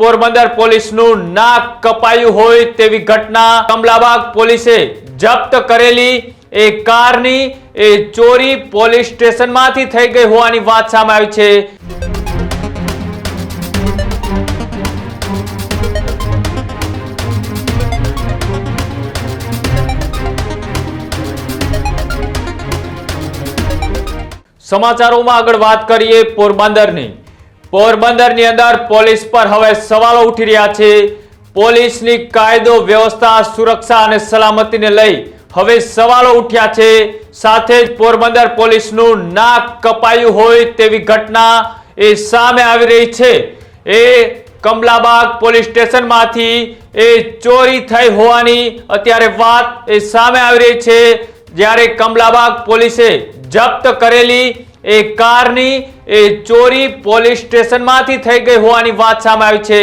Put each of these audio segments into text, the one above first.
પોરબંદર પોલીસનું નાક કપાયું હોય તેવી ઘટના કમલાબાગ પોલીસે જપ્ત કરેલી. એ કારની એ ચોરી પોલીસ સ્ટેશનમાંથી થઈ ગઈ હોવાની વાત સામે આવી છે. સમાચારોમાં આગળ વાત કરીએ પોરબંદરની. પોરબંદરની અંદર પોલીસ પર હવે સવાલો ઉઠી રહ્યા છે. પોલીસની કાયદો, વ્યવસ્થા, સુરક્ષા અને સલામતીને લઈ હવે સવાલો ઉઠ્યા છે. સાથે જ પોરબંદર પોલીસનું નાક કપાયું હોય તેવી ઘટના એ સામે આવી રહી છે. એ કમલાબાગ પોલીસ સ્ટેશનમાંથી એ ચોરી થઈ હોવાની અત્યારે વાત એ સામે આવી રહી છે. જ્યારે કમલાબાગ પોલીસે જપ્ત કરેલી એ કારની, એ ચોરી પોલીસ સ્ટેશનમાંથી થઈ ગઈ હોવાની વાત સામે આવી છે.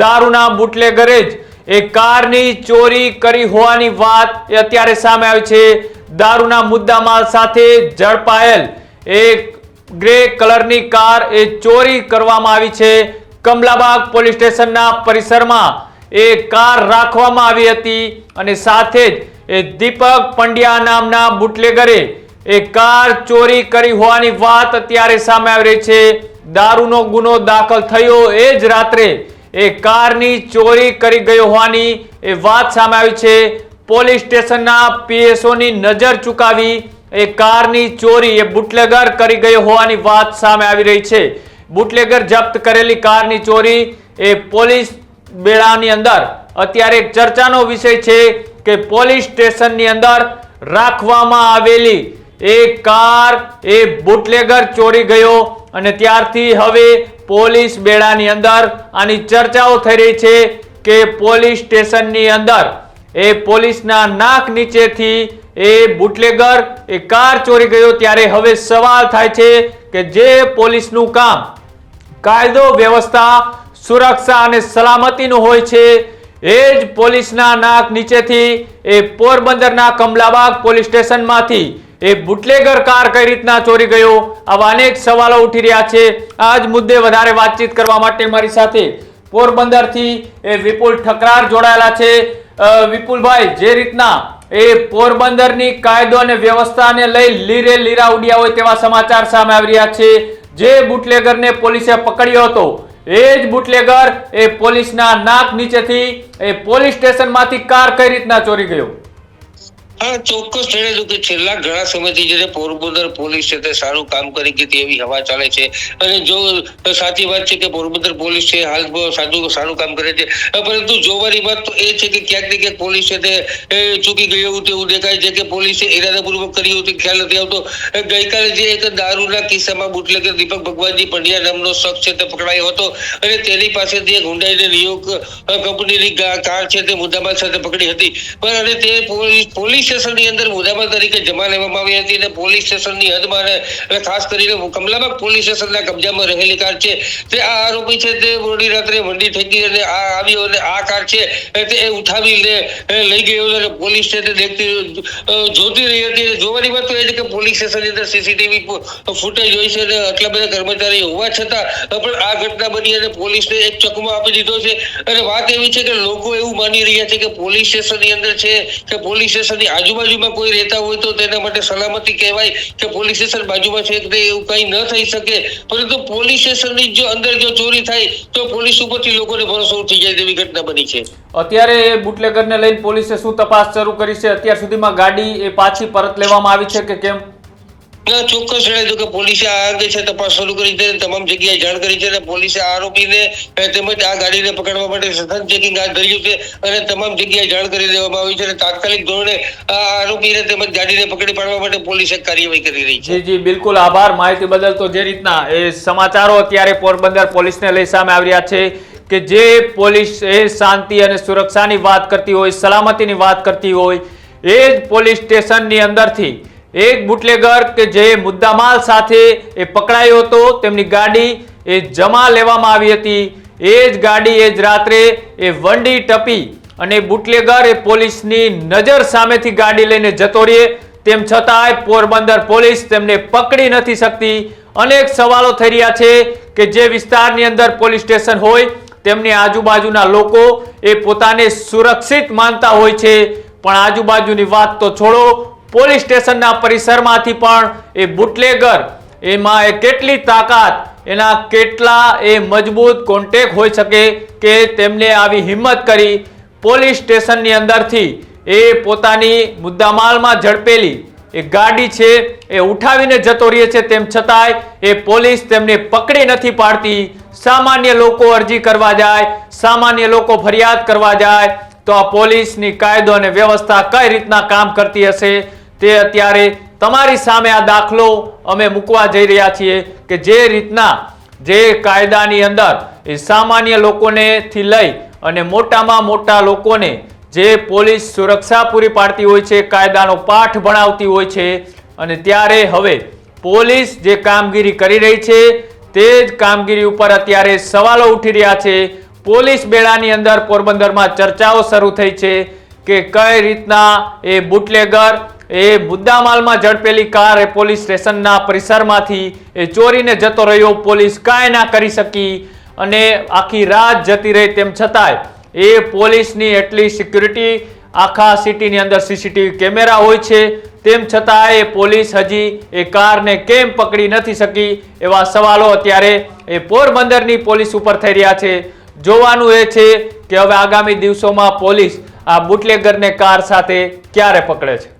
દારૂના બુટલેગરે જ એ કારની ચોરી કરી હોવાની વાત એ અત્યારે સામે આવી છે. દારૂના મુદ્દામાલ સાથે ઝડપાયેલ એક ગ્રે કલરની કાર એ ચોરી કરવામાં આવી છે. કમલાબાગ પોલીસ સ્ટેશનના પરિસરમાં એ કાર રાખવામાં આવી હતી અને સાથે જ એ દીપક પંડ્યા નામના બુટલેગરે એ કાર ચોરી કરી હોવાની વાત અત્યારે સામે આવી રહી છે. દારૂનો ગુનો દાખલ થયો એ જ રાત્રે એ કારની ચોરી કરી ગયો હોવાની એ વાત સામે આવી છે. પોલીસ સ્ટેશનના પીએસઓની નજર ચૂકાવી એ કારની ચોરી એ બુટલેગર કરી ગયો હોવાની વાત સામે આવી રહી છે. બુટલેગર જપ્ત કરેલી કારની ચોરી એ પોલીસ બેડાની અંદર. અત્યારે ચર્ચાનો વિષય છે કે પોલીસ સ્ટેશનની અંદર રાખવામાં આવેલી એ કાર, એ બુટલેગર ચોરી ગયો અને ત્યારથી હવે પોલીસ બેડાની અંદર આની ચર્ચાઓ થઈ રહી છે કે પોલીસ સ્ટેશનની અંદર એ પોલીસના નાક નીચેથી એ બુટલેગર, એ કાર ચોરી ગયો ત્યારે હવે સવાલ થાય છે કે જે પોલીસનું કામ કાયદો, વ્યવસ્થા, સુરક્ષા અને સલામતીનું હોય છે, એ જ પોલીસના નાક નીચેથી એ પોરબંદરના કમલાબાગ પોલીસ સ્ટેશનમાંથી એ બુટલેગર કાર કઈ રીતના ચોરી ગયો? આવા અનેક સવાલો ઉઠી રહ્યા છે. આ જ મુદ્દે વધારે વાતચીત કરવા માટે મારી સાથે પોરબંદરથી એ વિપુલ ઠકરાર જોડાયેલા છે. વિપુલભાઈ, જે રીતના એ પોરબંદરની કાયદો અને વ્યવસ્થાને લઈ લીરે લીરા ઉડ્યા હોય તેવા સમાચાર સામે આવી રહ્યા છે. જે બુટલેગરને પોલીસે પકડ્યો હતો, એ જ બુટલેગર એ પોલીસના નાક નીચેથી એ પોલીસ સ્ટેશનમાંથી કાર કઈ રીતના ચોરી ગયો? હા, ચોક્કસ જણાવ્યું કે છેલ્લા ઘણા સમયથી જે પોરબંદર પોલીસ છે તે સારું કામ કરી હતી એવી હવા ચાલે છે. અને જો સાચી વાત છે કે પોરબંદર પોલીસ છે, હાલ સાચું સારું કામ કરે છે. પરંતુ જોવાની વાત તો એ છે કે ક્યાંક ને ક્યાંક પોલીસ છે તે ચૂકી ગઈ એવું તેવું દેખાય છે કે પોલીસે ઇરાદાપૂર્વક કર્યું હતું, ખ્યાલ નથી આવતો. ગઈકાલે જે એક દારૂના કિસ્સામાં બુટલેગર દીપક ભગવાનજી પંડ્યા નામનો શખ્સ છે તે પકડાયો હતો. અને તેની પાસેથી એક હુંડાઈને નિયોગ કંપનીની કાર છે તે મુદ્દામાલ સાથે પકડી હતી. પણ અને તે પોલીસ પોલીસ સ્ટેશનની અંદર મુદ્દામાલ તરીકે જમા લેવામાં આવી હતી અને પોલીસ સ્ટેશનની હદમાં અને ખાસ કરીને કમલાબાગ પોલીસ સ્ટેશનના કબજામાં રહેલી કાર છે. તે આ આરોપી છે, તે મોડી રાત્રે મંડી ઠેકી અને આ આવ્યો અને આ કાર છે તે એ ઉઠાવીને લઈ ગયો અને પોલીસ છે તે દેખતી જોતી રહી હતી. જોવાની વાત તો એ છે કે પોલીસ સ્ટેશનની અંદર સીસીટીવી ફૂટેજ હોય છે અને આટલા બધા કર્મચારી હોવા છતાં પણ આ ઘટના બની અને પોલીસને એક ચકમો આપી દીધો છે. અને વાત એવી છે કે લોકો એવું માની રહ્યા છે કે પોલીસ સ્ટેશનની અંદર છે, કે પોલીસ સ્ટેશનની આજુબાજુમાં કોઈ રહેતા હોય તો તેના માટે સલામતી કહેવાય કે પોલીસ સ્ટેશન બાજુમાં છે કે એવું કંઈ ન થઈ શકે. પરંતુ પોલીસ સ્ટેશનની જો અંદર જો ચોરી થાય, તો પોલીસ ઉપરથી લોકોને ભરોસો ઉઠી જાય તેવી ઘટના બની છે. અત્યારે એ બુટલેગરને લઈને પોલીસે શું તપાસ શરૂ કરી છે? અત્યાર સુધીમાં ગાડી એ પાછી પરત લેવામાં આવી છે કે કેમ? ના, ચોક્કસ જણાવ્યું કે પોલીસે આ અંગે છે તપાસ શરૂ કરી છે તમામ જગ્યાએ જાણ કરી છે અને પોલીસે આરોપીને તેમજ આ ગાડીને પકડવા માટે સઘન ચેકિંગ હાથ ધર્યું છે અને તમામ જગ્યાએ જાણ કરી દેવામાં આવી છે અને તાત્કાલિક ધોરણે આ આરોપીને તેમજ ગાડીને પકડી પાડવા માટે પોલીસે કાર્યવાહી કરી રહી છે. જી જી, બિલકુલ આભાર. માહિતી બદલ તો જે રીતના, એ સમાચારો અત્યારે પોરબંદર પોલીસને લઈ સામે આવી રહ્યા છે કે જે પોલીસ એ શાંતિ અને સુરક્ષાની વાત કરતી હોય, સલામતીની વાત કરતી હોય, એ જ પોલીસ સ્ટેશનની અંદરથી એક બુટલેગર કે જે મુદ્દામાલ સાથે એ પકડાયો હતો, તેમની ગાડી એ જમા લેવામાં આવી હતી. એ જ ગાડી એ જ રાત્રે એ વંડી ટપી અને બુટલેગર એ પોલીસની નજર સામેથી ગાડી લઈને જતો રહે. તેમ છતાંય પોરબંદર પોલીસ તેમને પકડી નથી શકતી. અનેક સવાલો થઈ રહ્યા છે કે જે વિસ્તારની અંદર પોલીસ સ્ટેશન હોય, તેમની આજુબાજુના લોકો એ પોતાને સુરક્ષિત માનતા હોય છે. પણ આજુબાજુની વાત તો છોડો પોલીસ સ્ટેશનના પરિસરમાંથી પણ એ બુટલેગર, એમાં એ કેટલી તાકાત, એના કેટલા એ મજબૂત કોન્ટેક હોઈ શકે કે તેમને આવી હિંમત કરી પોલીસ સ્ટેશનની અંદરથી એ પોતાની મુદ્દામાલમાં ઝડપેલી એ ગાડી છે એ ઉઠાવીને જતો રહે છે. તેમ છતાંય એ પોલીસ તેમને પકડી નથી પાડતી. સામાન્ય લોકો અરજી કરવા જાય, સામાન્ય લોકો ફરિયાદ કરવા જાય, તો આ પોલીસની કાયદો અને વ્યવસ્થા કઈ રીતના કામ કરતી હશે? તે અત્યારે તમારી સામે આ દાખલો અમે મૂકવા જઈ રહ્યા છીએ કે જે રીતના જે કાયદાની અંદર એ સામાન્ય લોકોનેથી લઈ અને મોટામાં મોટા લોકોને જે પોલીસ સુરક્ષા પૂરી પાડતી હોય છે, કાયદાનો પાઠ ભણાવતી હોય છે અને ત્યારે હવે પોલીસ જે કામગીરી કરી રહી છે, તે જ કામગીરી ઉપર અત્યારે સવાલો ઉઠી રહ્યા છે. પોલીસ બેડાની અંદર પોરબંદરમાં ચર્ચાઓ શરૂ થઈ છે કે કઈ રીતના એ બુટલેગર એ મુદ્દામાલમાં ઝડપેલી કાર એ પોલીસ સ્ટેશનના પરિસરમાંથી એ ચોરીને જતો રહ્યો. પોલીસ કાંઈ ના કરી શકી અને આખી રાત જતી રહી તેમ છતાંય એ પોલીસની એટલી સિક્યુરિટી આખા સિટીની અંદર સીસીટીવી કેમેરા હોય છે. તેમ છતાં એ પોલીસ હજી એ કારને કેમ પકડી નથી શકી એવા સવાલો અત્યારે એ પોરબંદરની પોલીસ ઉપર થઈ રહ્યા છે. જોવાનું એ છે કે હવે આગામી દિવસોમાં પોલીસ આ બુટલેગરને કાર સાથે ક્યારે પકડે છે?